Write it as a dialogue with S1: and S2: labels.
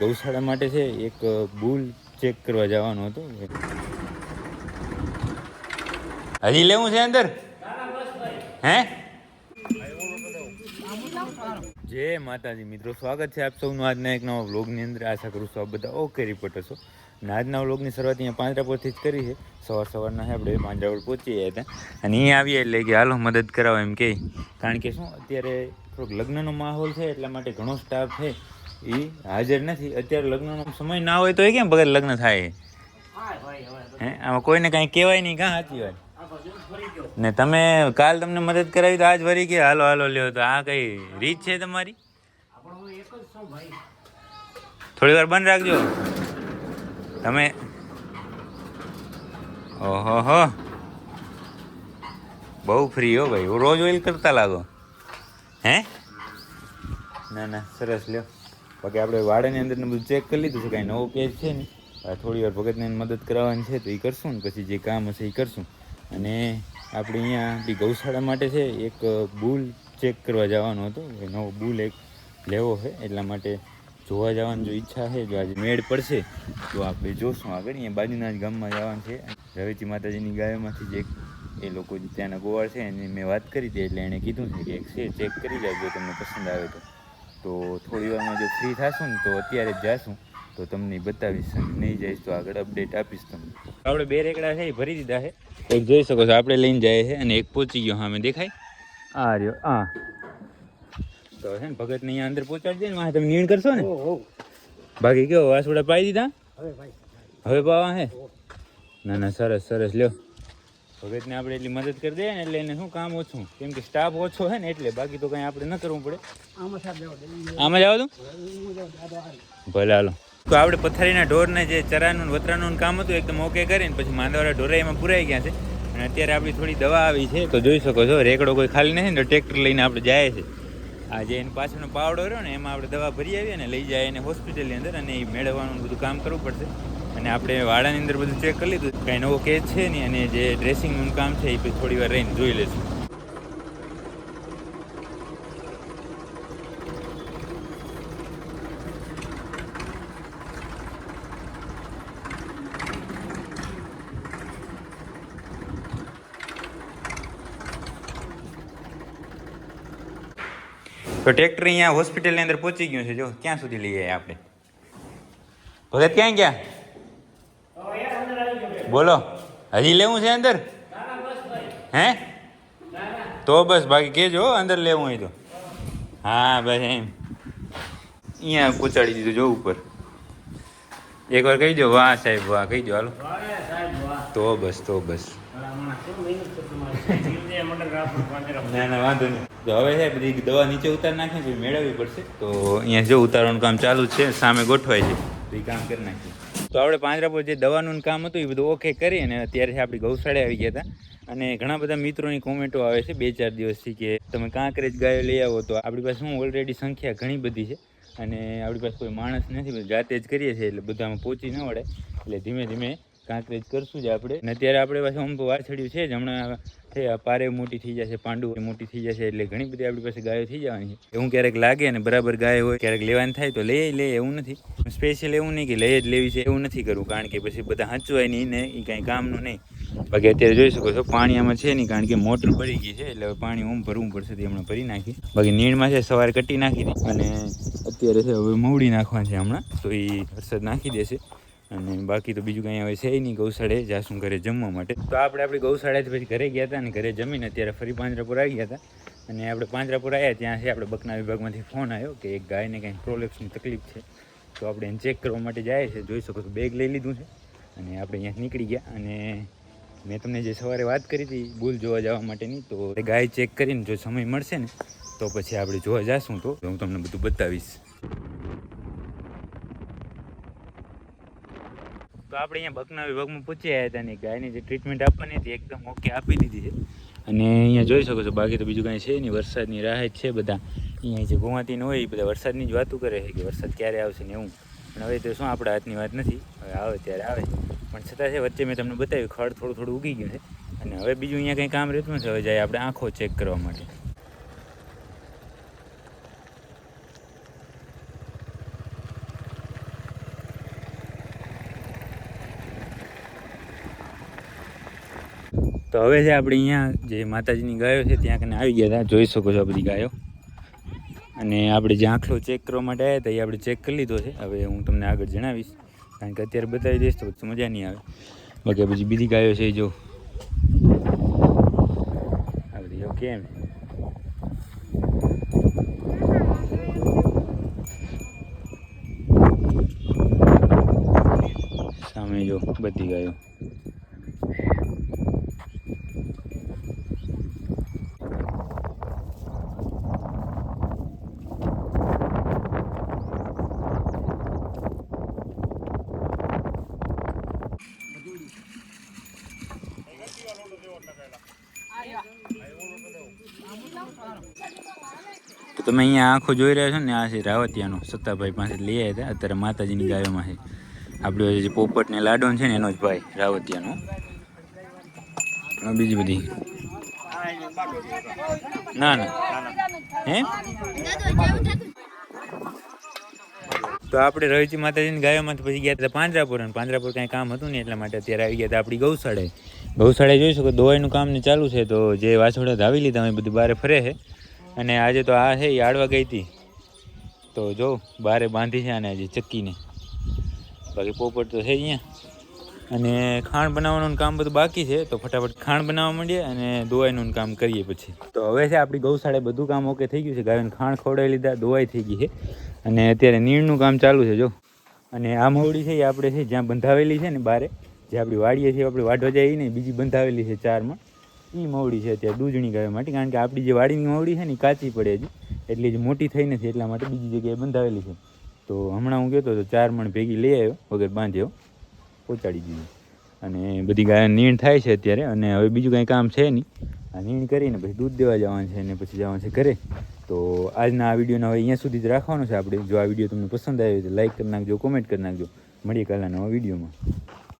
S1: ગૌશાળા માટે છે, એક બુલ ચેક કરવા જવાનો હતો. હજી લેવું છે અંદર? હે? જય માતાજી, મિત્રો, સ્વાગત છે આપ સૌનું આજના એક નવા વ્લોગની અંદર. આશા કરું છું આપ બધા ઓકે રિપોર્ટર છો. અને આજના વ્લોગની શરૂઆત અહીંયા પાંજરાપોળથી જ કરી છે. સવાર સવારના આપણે પાંજરા પહોંચી ગયા હતા. અને અહીંયા આવીએ એટલે કે હાલો, મદદ કરાવો એમ કે કારણ કે શું, અત્યારે થોડોક લગ્નનો માહોલ છે, એટલા માટે ઘણો સ્ટાફ છે. એ હાજર નથી. અત્યારે લગ્નનો સમય ના હોય તો એ કેમ બગર લગ્ન થાય? હે? આમાં કોઈને કાંઈ કહેવાય નહીં. કાં સાચી વાત? ને તમે કાલ તમને મદદ કરાવી તો આજ વરી કે હાલો હાલો લ્યો તો આ કઈ રીત છે તમારી? થોડી વાર બંધ રાખજો. તમે ઓહો હો. બહુ ફ્રી હો ભાઈ. રોજ ઓઇલ કરતા લાગો. હે? ના ના સરસ લ્યો. બાકી આપણે વાડાની અંદર બધું ચેક કરી લીધું છે, કાંઈ નવો પેજ છે ને થોડી વાર ભગતને મદદ કરાવવાની છે તો એ કરશું ને, પછી જે કામ હશે એ કરશું. અને આપણે અહીંયા આપણી ગૌશાળા માટે છે, એક બુલ ચેક કરવા જવાનો હતો. નવો બુલ એક લેવો છે, એટલા માટે જોવા જવાની જો ઈચ્છા છે, જો આજે મેળ પડશે, તો આપણે જોશું આગળ. અહીંયા બાજુના જ ગામમાં જવાનું છે. રવેચી માતાજીની ગાયોમાંથી જે એ લોકો જે ત્યાંના ગોવાળ છે, એની મેં વાત કરી હતી, એટલે એણે કીધું છે કે એક છે ચેક કરી લેજો તમને પસંદ આવે તો. તો થોડી વારમાં જો ફ્રી થશું ને તો અત્યારે જ જાશું. તો તમને બતાવીશ નહીં જઈશ તો આગળ અપડેટ આપીશ તમને. આપણે બે રેકડા છે એ ભરી દીધા છે. એક જોઈ શકો છો આપણે લઈને જાય છે અને એક પહોંચી ગયો હા દેખાય? આ રહ્યો હા તો છે ને ભગતને અહીંયા અંદર પહોંચાડી દે ને વાંહે તમે નીણ કરશો ને? બાકી કેવો વાસુડા પાઈ દીધા? હવે પાવા હે? ના ના સરસ સરસ લ્યો. ભગતને આપણે એટલી મદદ કરી દઈએ ને એટલે એને શું કામ ઓછું? કેમ કે સ્ટાફ ઓછો છે ને એટલે બાકી તો કંઈ આપણે ન કરવું પડે. આમાં જાવ તું? ભલે હાલો. તો આપણે પથારીના ઢોરને જે ચરાનું વતરાનું કામ હતું એકદમ ઓકે કરીને પછી માંદવાળા ઢોરા એમાં પુરાઈ ગયા છે. અને અત્યારે આપણી થોડી દવા આવી છે તો જોઈ શકો છો રેકડો કોઈ ખાલી નથી ને ટ્રેક્ટર લઈને આપણે જાય છે. આ જે એની પાછળનો પાવડો રહ્યો ને એમાં આપણે દવા ભરી આવીએ ને લઈ જાય એને હોસ્પિટલની અંદર અને એ મેળવવાનું બધું કામ કરવું પડશે. અને આપણે વાડાની અંદર બધું ચેક કરી લીધું. કાંઈ નવો કેસ છે નહીં અને જે ડ્રેસિંગનું કામ છે એ થોડી વાર રહીને જોઈ લેશું તો ટ્રેક્ટર અહીંયા હોસ્પિટલની અંદર પહોંચી ગયું છે. જો, ક્યાં સુધી લઈ જાય આપણે? ભગત ક્યાં ગયા? બોલો. હજી લેવું છે અંદર? હે? તો બસ બાકી હો, અંદર લેવું હોય તો. હા બસ એમ. અહીંયા પહોંચાડી દીધું જો ઉપર. એકવાર કહી દો વાહ સાહેબ વાહ કહી દો હાલો. તો બસ તો બસ. ના ના વાંધો નહીં. તો હવે છે બધી દવા નીચે ઉતાર નાખે છે મેળવવી પડશે. તો અહીંયા જો ઉતારવાનું કામ ચાલુ છે સામે ગોઠવાય છે એ કામ કરી નાખીએ. તો આપણે પાંજરાપોળ જે દવાનું કામ હતું એ બધું ઓકે કરી અને અત્યારે આપણી ગૌશાળે આવી ગયા હતા. અને ઘણા બધા મિત્રોની કોમેન્ટો આવે છે બે ચાર દિવસથી કે તમે કાંકરેજ ગાયો લઈ આવો તો આપણી પાસે શું ઓલરેડી સંખ્યા ઘણી બધી છે. અને આપણી પાસે કોઈ માણસ નથી જાતે જ કરીએ છીએ એટલે બધામાં પહોંચી ન વળે. એટલે ધીમે ધીમે કાંકરેજ કરશું જ આપણે. અને અત્યારે આપણે પાસે આમ વાછડ્યું છે જ. હમણાં છે પારે મોટી થઈ જશે પાંડુ મોટી થઈ જશે એટલે ઘણી બધી આપણી પાસે ગાયો થઈ જવાની છે. એવું ક્યારેક લાગે ને બરાબર ગાય હોય, ક્યારેક લેવાની થાય તો લઈ લે, એવું નથી. સ્પેશિયલ એવું નહીં કે લઈ જ લેવી છે, એવું નથી કરવું, કારણ કે પછી બધા હાંચવાય નહીં ને એ કાંઈ કામનું નહીં. બાકી અત્યારે જોઈ શકો છો, પાણી આમાં છે નહીં, કારણ કે મોટર પડી ગઈ છે, એટલે પાણી ઓમ ભરવું પડશે તે હમણાં ભરી નાખી. બાકી નીણમાં છે, સવારે કટી નાખી દે અને અત્યારે છે, હવે મવડી નાખવાની છે હમણાં, તો એ વરસાદ નાખી દેશે. અને બાકી તો બીજું કંઈ હવે છે નહીં ગૌશાળે જાશું ઘરે જમવા માટે. તો આપણે આપણી ગૌશાળાથી પછી ઘરે ગયા હતા અને ઘરે જમીને અત્યારે ફરી પાંજરાપુર આવી ગયા હતા. અને આપણે પાંજરાપુર આવ્યા ત્યાં છે, આપણે બકના વિભાગમાંથી ફોન આવ્યો કે એક ગાયને કંઈક પ્રોલેપ્સની તકલીફ છે. તો આપણે એને ચેક કરવા માટે જાય છે, જોઈ શકો છો, બેગ લઈ લીધું છે. અને આપણે અહીંયા નીકળી ગયા અને મેં તમને જે સવારે વાત કરી હતી, બુલ જોવા જવા માટેની, તો ગાય ચેક કરીને જો સમય મળશે ને, તો પછી આપણે જોવા જઈશું તો હું તમને બધું બતાવીશ. તો આપણે અહીંયા ભકના વિભાગમાં પૂછી આવ્યા હતા ને ગાયની જે ટ્રીટમેન્ટ આપવાની હતી, એકદમ ઓકે આપી દીધી છે. અને અહીંયા જોઈ શકો છો, બાકી તો બીજું કાંઈ છે નહીં, વરસાદની રાહ જ છે બધા. અહીંયા જે ગુમાતી ન હોય એ બધા વરસાદની જ વાતો કરે છે કે વરસાદ ક્યારે આવશે ને એવું. પણ હવે તો શું, આપણા હાથની વાત નથી. હવે આવે ત્યારે આવે. પણ છતાં છે, વચ્ચે મેં તમને બતાવ્યું, ખડ થોડું થોડું ઉગી ગયું છે. અને હવે બીજું અહીંયા કંઈ કામ રહેતું નથી. હવે જાય આપણે આંખો ચેક કરવા માટે. તો હવે છે આપણે અહીંયા જે માતાજીની ગાયો છે, ત્યાં કને આવી ગયા હતા. જોઈ શકો છો આ બધી ગાયો. અને આપણે જે આંખલો ચેક કરવા માટે આવ્યા હતા, એ આપણે ચેક કરી લીધો છે. હવે હું તમને આગળ જણાવીશ, કારણ કે અત્યારે બતાવી દઈશ તો મજા નહીં આવે. બાકી પછી બીજી ગાયો છે જો. આ બધી કેમ? સામે જો બધી ગાયો. તમે અહીંયા આંખો જોઈ રહ્યા છો ને, આ છે રાવતિયાનો, સત્તાભાઈ પાસે લઈ આવ્યા હતા. અત્યારે માતાજીની ગાયોમાં છે. આપણો જે પોપટ ને લાડો છે ને, એનો જ ભાઈ, રાવતિયાનો. બીજી બધી. ના ના. હે? તો આપણે રવિજી માતાજીની ગાયોમાં પછી ગયા હતા પાંજરાપુર, અને પાંજરાપુર કાંઈ કામ હતું ને એટલા માટે અત્યારે આવી ગયા હતા આપણી ગૌશાળાએ. ગૌશાળાએ જોઈ શકો દવાઈનું કામ ને ચાલુ છે, તો જે વાછોડા ધાવી લીધા અમે બધું બહાર ફરે છે. અને આજે તો આ છે એ આડવા ગઈ હતી. તો જો, બારે બાંધી છે આને આજે ચક્કીને. બાકી પોપટ તો છે અહીંયા. અને ખાણ બનાવવાનું કામ બધું બાકી છે, તો ફટાફટ ખાણ બનાવવા માંડીએ અને દોવાઈનું કામ કરીએ પછી. તો હવે છે આપણી ગૌશાળે બધું કામ ઓકે થઈ ગયું છે ગાયોને ખાણ ખવડાવી લીધા, દોવાઈ થઈ ગઈ છે. અને અત્યારે નીણનું કામ ચાલુ છે, જો. અને આ મવડી છે એ આપણે છે જ્યાં બંધાવેલી છે ને બારે, જે આપણી વાડીએ છે આપણે વાઢવા જઈએ ને બીજી બંધાવેલી છે ચારમાં. એ મવડી છે અત્યારે દૂધણી ગાય માટે, કારણ કે આપણી જે વાડીની મવડી છે ને કાચી પડે છે એટલી જ મોટી થઈ નથી, એટલા માટે બીજી જગ્યાએ બંધાવેલી છે. તો હમણાં હું કહેતો હતો ચાર મણ ભેગી લઈ આવ્યો, વગર બાંધ્યો પહોંચાડી દીધી. અને બધી ગાય નીણ થાય છે અત્યારે, અને હવે બીજું કાંઈ કામ છે નહીં. આ નીણ કરીને પછી દૂધ દેવા જવાનું છે અને પછી જવાનું છે ઘરે. તો આજના આ વિડીયોને હવે અહીંયા સુધી જ રાખવાનો છે આપણે. જો આ વીડિયો તમને પસંદ આવ્યો તો લાઇક કરી નાખજો, કોમેન્ટ કરી નાખજો. મળીએ કાલના નવા વિડીયોમાં.